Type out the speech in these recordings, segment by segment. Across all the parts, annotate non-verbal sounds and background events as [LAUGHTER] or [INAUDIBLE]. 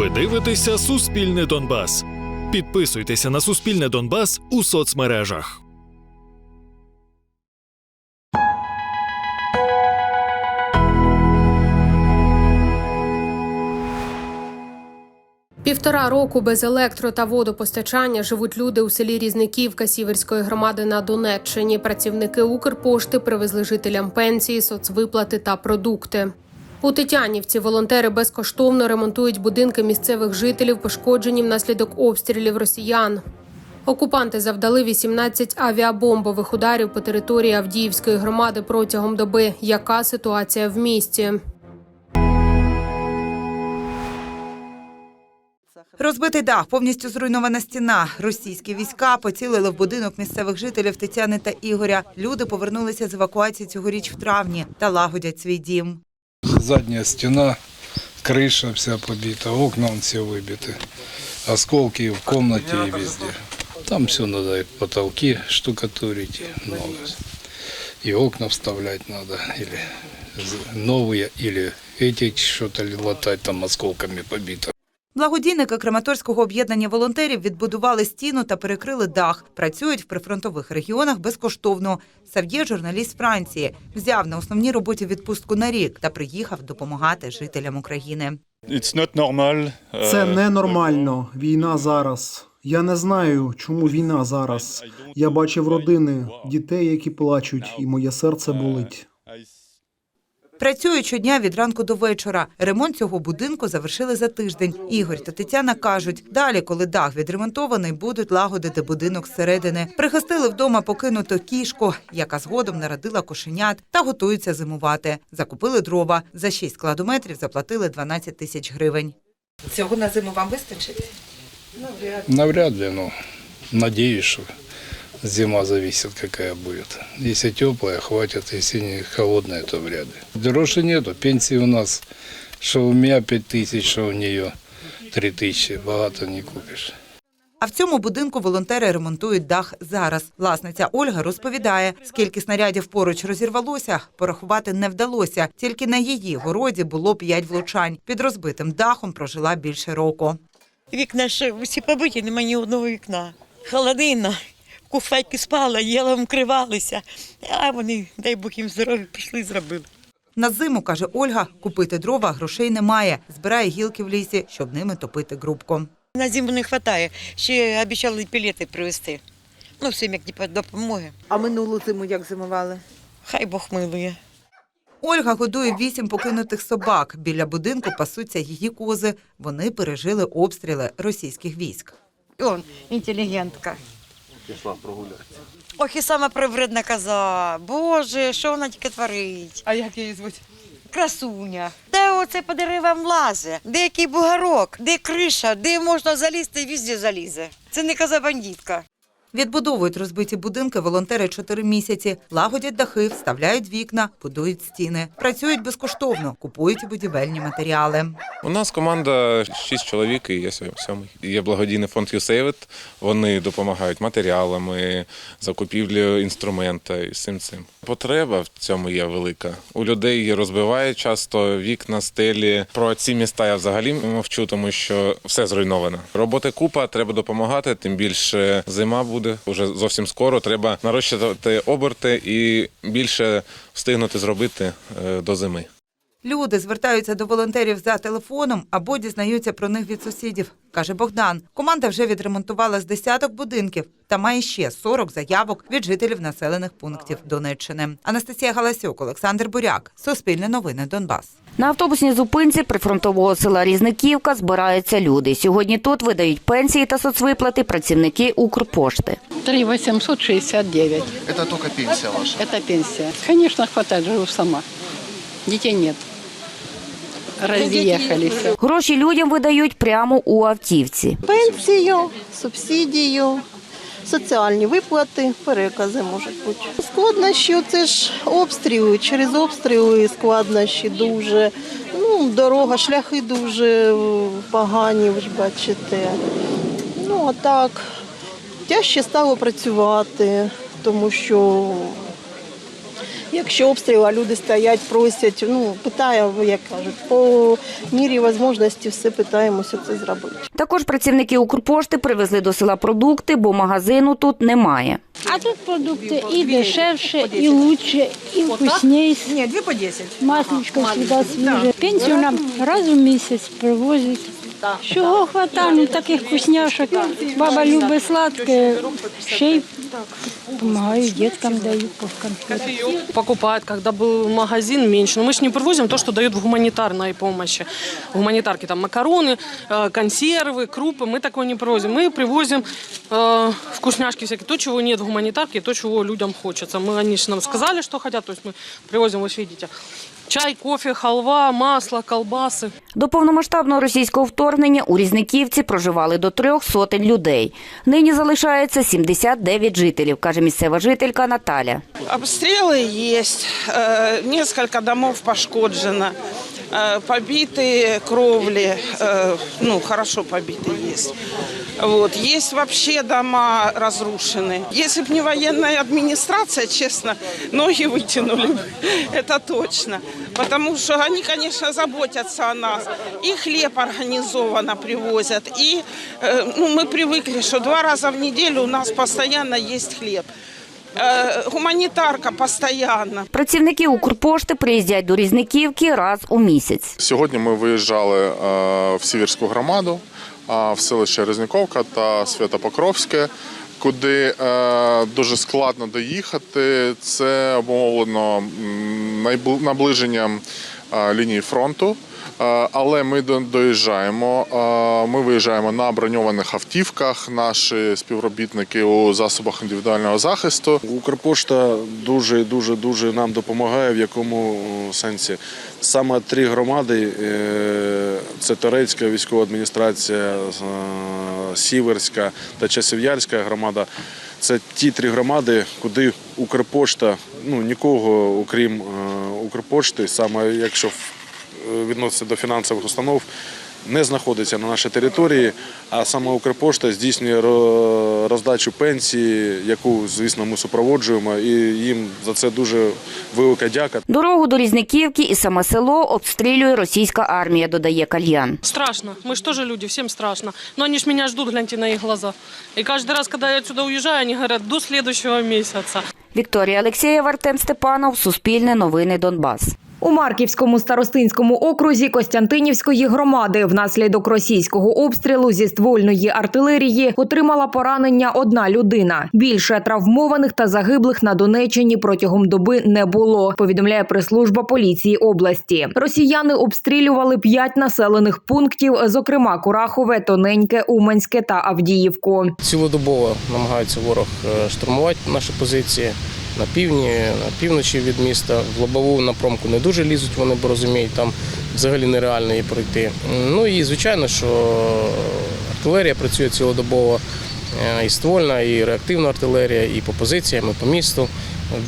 Ви дивитеся Суспільне Донбас. Підписуйтеся на Суспільне Донбас у соцмережах. Півтора року без електро та водопостачання живуть люди у селі Різниківка Сіверської громади на Донеччині. Працівники Укрпошти привезли жителям пенсії, соцвиплати та продукти. У Тетянівці волонтери безкоштовно ремонтують будинки місцевих жителів, пошкоджені внаслідок обстрілів росіян. Окупанти завдали 18 авіабомбових ударів по території Авдіївської громади протягом доби. Яка ситуація в місті? Розбитий дах, повністю зруйнована стіна. Російські війська поцілили в будинок місцевих жителів Тетяни та Ігоря. Люди повернулися з евакуації цьогоріч в травні та лагодять свій дім. Задняя стена, крыша вся побита, окна вон все выбиты. Осколки в комнате и везде. Там все надо, и потолки штукатурить, и много. И окна вставлять надо, или новые, или эти что-то латать, там осколками побито. Благодійники Краматорського об'єднання волонтерів відбудували стіну та перекрили дах. Працюють в прифронтових регіонах безкоштовно. Сав'є, журналіст Франції, взяв на основній роботі відпустку на рік та приїхав допомагати жителям України. Normal. Це ненормально. Війна зараз. Я не знаю, чому війна зараз. Я бачив родини, дітей, які плачуть, і моє серце болить. Працюють щодня від ранку до вечора. Ремонт цього будинку завершили за тиждень. Ігор та Тетяна кажуть, далі, коли дах відремонтований, будуть лагодити будинок зсередини. Прихистили вдома покинуту кішку, яка згодом народила кошенят та готуються зимувати. Закупили дрова. За 6 складометрів заплатили 12 тисяч гривень. Цього на зиму вам вистачить? Навряд ли, но надеюсь, что зима зависит, какая будет. Если теплая, хватит, если не холодная, то вряд ли. Дороже нету, пенсии у нас, что у меня 5 тысяч, что у нее 3 тысячи, богато не купишь. А в цьому будинку волонтери ремонтують дах зараз. Власниця Ольга розповідає, скільки снарядів поруч розірвалося, порахувати не вдалося. Тільки на її городі було п'ять влучань. Під розбитим дахом прожила більше року. Вікна ж усі побиті, немає ні одного вікна. Холодина, куфайки спала, їла, вкривалися. А вони, дай Бог їм здоров'я, прийшли і зробили. На зиму, каже Ольга, купити дрова грошей немає. Збирає гілки в лісі, щоб ними топити грубку. На зиму не вистачає, ще обіцяли пілети привезти. Ну, всім як типу, допомоги. А минулу зиму як зимували? Хай Бог милує. Ольга годує вісім покинутих собак. Біля будинку пасуться її кози. Вони пережили обстріли російських військ. Он, інтелігентка. Пішла прогулятися. Ох, і саме привредна коза. Боже, що вона тільки творить? А як її звуть? Красуня. Де оце по деревам лазе? Де який бугарок? Де криша? Де можна залізти, Візді залізе. Це не коза бандитка. Відбудовують розбиті будинки волонтери чотири місяці, лагодять дахи, вставляють вікна, будують стіни. Працюють безкоштовно, купують будівельні матеріали. У нас команда 6 чоловік, і я сьом- сьомий. Є благодійний фонд «Юсейвит». Вони допомагають матеріалами, закупівлею інструмента і всім цим. Потреба в цьому є велика. У людей розбивають часто вікна, стелі. Про ці міста я взагалі мовчу, тому що все зруйновано. Роботи купа, треба допомагати. Тим більше зима буде вже зовсім скоро. Треба нарощувати оберти і більше встигнути зробити е, до зими. Люди звертаються до волонтерів за телефоном або дізнаються про них від сусідів, каже Богдан. Команда вже відремонтувала з десяток будинків та має ще 40 заявок від жителів населених пунктів Донеччини. Анастасія Галасюк, Олександр Буряк, Суспільне новини Донбас. На автобусній зупинці прифронтового села Різниківка збираються люди. Сьогодні тут видають пенсії та соцвиплати працівники Укрпошти. 3 869. Это только пенсия ваша. Это пенсия. Конечно, хватает, живу сама. Детей нет. Разъехались. Гроші людям видають прямо у автівці. Пенсію, субсидію, соціальні виплати, перекази можуть бути. Складнощі це ж обстріли. Через обстріли складнощі дуже. Ну, дорога, шляхи дуже погані, ви ж бачите. Ну, а так, тяжче стало працювати, тому що Якщо обстріл, а люди стоять, просять, ну питаю, як кажуть, по мірі можливості все питаємося це зробити. Також працівники Укрпошти привезли до села продукти, бо магазину тут немає. А тут продукти і дешевше, і лучше, і вкусніше. Ні, дві по 10. Масличко сюди свіже. Пенсію нам раз у місяць привозять. Чого хватає, ну таких вкусняшок. Баба любить сладке, ще й допомагаю діткам даю по конфети. покупают, когда был магазин меньше. Но мы же не привозим то, что дают в гуманитарной помощи. В гуманитарке там макароны, э, консервы, крупы. Мы такое не привозим. Мы привозим э, вкусняшки всякие. То, чего нет в гуманитарке, то, чего людям хочется. Мы, они же нам сказали, что хотят. То есть мы привозим, вот видите, чай, кофе, халва, масло, колбасы. До повномасштабного російського вторгнення у Різниківці проживали до трьох сотень людей. Нині залишається 79 жителів, каже місцева жителька Наталя. Обстрелы есть, э, несколько домов пошкоджено, э, побитые кровли, э, ну, хорошо побитые есть. Вот. Есть вообще дома разрушены. Если бы не военная администрация, честно, ноги вытянули бы, [LAUGHS] это точно. Потому что они, конечно, заботятся о нас. И хлеб организованно привозят. И э, ну, мы привыкли, что два раза в неделю у нас постоянно есть хлеб. Э, гуманитарка постоянно. Працівники Укрпошти приїздять до Різниківки раз у місяць. Сьогодні ми виїжджали е, в Сіверську громаду, е, в селище Резніковка та Святопокровське, куди е, дуже складно доїхати. Це обумовлено наближенням е, лінії фронту. Е, Але ми доїжджаємо. е, Ми виїжджаємо на броньованих автівках. Наші співробітники у засобах індивідуального захисту. Укрпошта дуже дуже дуже нам допомагає. В якому е, сенсі саме три громади: це Торецька військова адміністрація, Сіверська та Часів'ярська громада. Це ті три громади, куди Укрпошта ну нікого, окрім Укрпошти, саме якщо відноситься до фінансових установ. Не знаходиться на нашій території, а саме Укрпошта здійснює роздачу пенсії, яку, звісно, ми супроводжуємо, і їм за це дуже велика дяка. Дорогу до Різниківки і саме село обстрілює російська армія, додає Кальян. Страшно. Мы же тоже люди, всем страшно. Но они ж меня ждут, гляньте на их глаза. И каждый раз, когда я отсюда уезжаю, они говорят, до следующего месяца. Вікторія Алексєєва, Артем Степанов, Суспільне новини Донбас. У Марківському старостинському окрузі Костянтинівської громади внаслідок російського обстрілу зі ствольної артилерії отримала поранення одна людина. Більше травмованих та загиблих на Донеччині протягом доби не було. Повідомляє прес-служба поліції області. Росіяни обстрілювали п'ять населених пунктів, зокрема Курахове, Тоненьке, Уманське та Авдіївку. Цілодобово намагається ворог е, штурмувати наші позиції на півдні, на півночі від міста. В лобову напромку не дуже лізуть, вони бо розуміють, там взагалі нереально її пройти. Ну і звичайно, що артилерія працює цілодобово. е, І ствольна, і реактивна артилерія, і по позиціям, і по місту.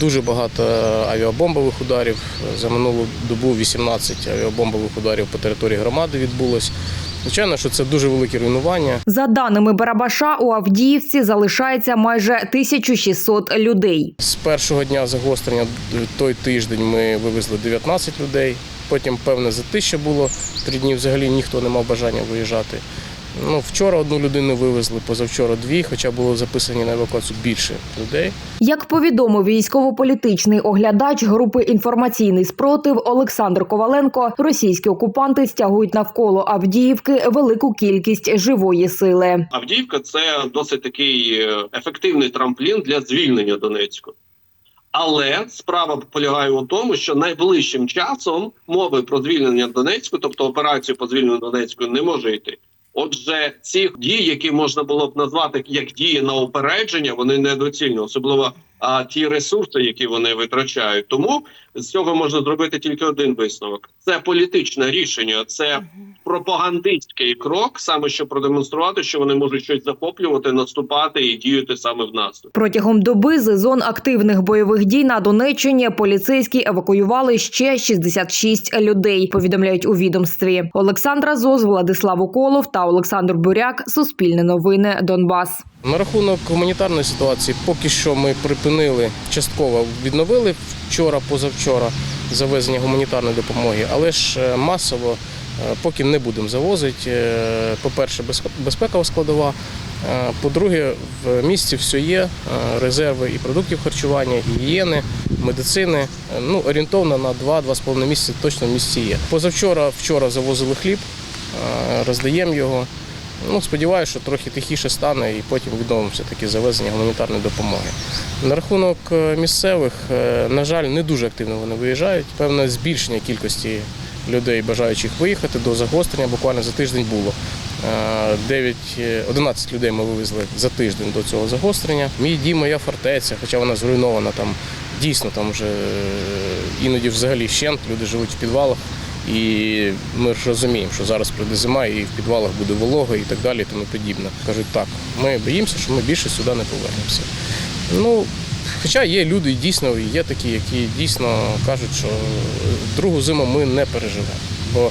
Дуже багато авіабомбових ударів. За минулу добу 18 авіабомбових ударів по території громади відбулось. Звичайно, що це дуже великі руйнування. За даними Барабаша, у Авдіївці залишається майже 1600 людей. З першого дня загострення той тиждень ми вивезли 19 людей. Потім, певне, затища було. Три дні взагалі ніхто не мав бажання виїжджати. Ну, вчора одну людину вивезли, позавчора дві, хоча було записані на евакуацію більше людей. Як повідомив військово-політичний оглядач групи інформаційний спротив Олександр Коваленко, російські окупанти стягують навколо Авдіївки велику кількість живої сили. Авдіївка це досить такий е, ефективний трамплін для звільнення Донецьку. Але справа полягає у тому, що найближчим часом мови про звільнення Донецьку, тобто операцію по звільненню Донецьку, не може йти. Отже, ці дії, які можна було б назвати як дії на упередження, вони недоцільні, особливо а, ті ресурси, які вони витрачають. Тому з цього можна зробити тільки один висновок: це політичне рішення, це пропагандистський крок, саме щоб продемонструвати, що вони можуть щось захоплювати, наступати і діяти саме в наступ. Протягом доби з зон активних бойових дій на Донеччині поліцейські евакуювали ще 66 людей. Повідомляють у відомстві. Олександра Зоз, Владислав Уколов та Олександр Буряк. Суспільне новини Донбас. На рахунок гуманітарної ситуації, поки що ми припинили частково відновили вчора, позавчора завезення гуманітарної допомоги, але ж е, масово е, поки не будемо завозити. Е, По-перше, безпе- безпекова складова. По-друге, в місті все є, резерви і продуктів харчування, і гігієни, медицини. Ну, орієнтовно на 2-2,5 місяці точно в місті є. Позавчора вчора завозили хліб, роздаємо його. Ну, сподіваюся, що трохи тихіше стане і потім відновимося таки завезення гуманітарної допомоги. На рахунок е, місцевих, е, на жаль, не дуже активно вони виїжджають. Певне збільшення кількості людей, бажаючих виїхати до загострення буквально за тиждень було. Е, 9, е, 11 людей ми вивезли за тиждень до цього загострення. Мій дім, моя фортеця, хоча вона зруйнована там дійсно там вже іноді взагалі щент, люди живуть в підвалах. І ми ж розуміємо, що зараз прийде зима і в підвалах буде волога і так далі, тому подібне. Кажуть, так, ми боїмося, що ми більше сюди не повернемося. Ну, хоча є люди, дійсно, є такі, які дійсно кажуть, що другу зиму ми не переживемо. Бо, е,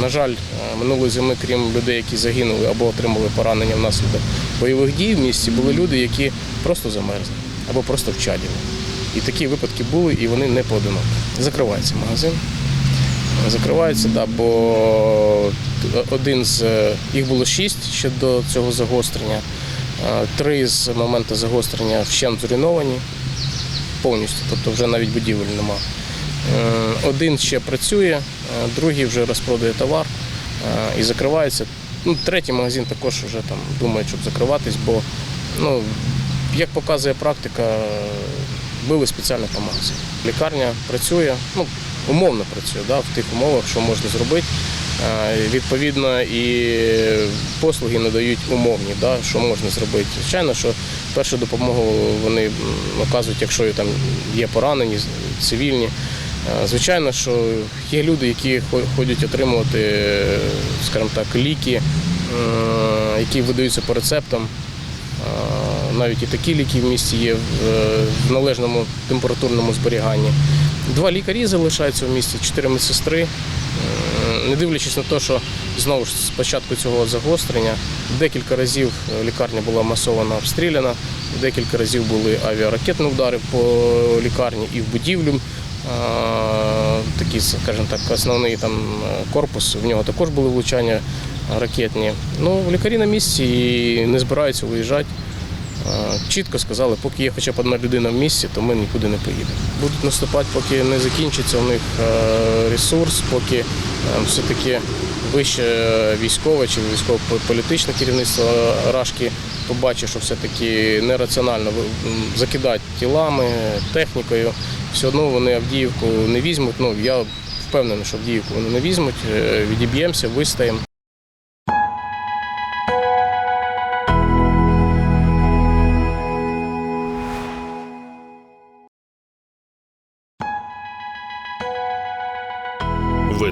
на жаль, е, минулої зими, крім людей, які загинули або отримали поранення внаслідок бойових дій в місті, були люди, які просто замерзли або просто вчаділи. І такі випадки були, і вони не поодинокі. Закривається магазин. Закривається, да, бо один з їх було шість ще до цього загострення. Е, Три з моменту загострення вщент зруйновані повністю, тобто вже навіть будівель нема. Е, Один ще працює, е, другий вже розпродає товар е, і закривається. Ну, третій магазин також вже там думають, щоб закриватись, бо ну, як показує практика, били спеціально по. Лікарня працює, ну, умовно працює да, в тих умовах, що можна зробити. Е, Відповідно, і послуги надають умовні, да, що можна зробити. Звичайно, що першу допомогу вони оказують, якщо там є поранені, цивільні. Е, Звичайно, що є люди, які хо- ходять отримувати, е, скажімо так, ліки, які видаються по рецептам. Навіть і такі ліки в місті є в належному температурному зберіганні. Два лікарі залишаються в місті, чотири медсестри. Не дивлячись на те, що знову ж з початку цього загострення декілька разів е, лікарня була масово обстріляна, декілька разів були авіаракетні удари по лікарні і в будівлю. Такий, скажімо так, основний там е, корпус, в нього також були влучання ракетні. Ну, лікарі на місці і не збираються виїжджати. Е, Чітко сказали, поки є хоча б одна людина в місті, то ми нікуди не поїдемо. Будуть наступати, поки не закінчиться у них е, ресурс, поки е, все-таки вище військове чи військово-політичне керівництво Рашки побачить, що все-таки нераціонально закидати тілами, технікою. Все одно вони Авдіївку не візьмуть. Ну, я впевнений, що Авдіївку вони не візьмуть, відіб'ємося, вистоїмо.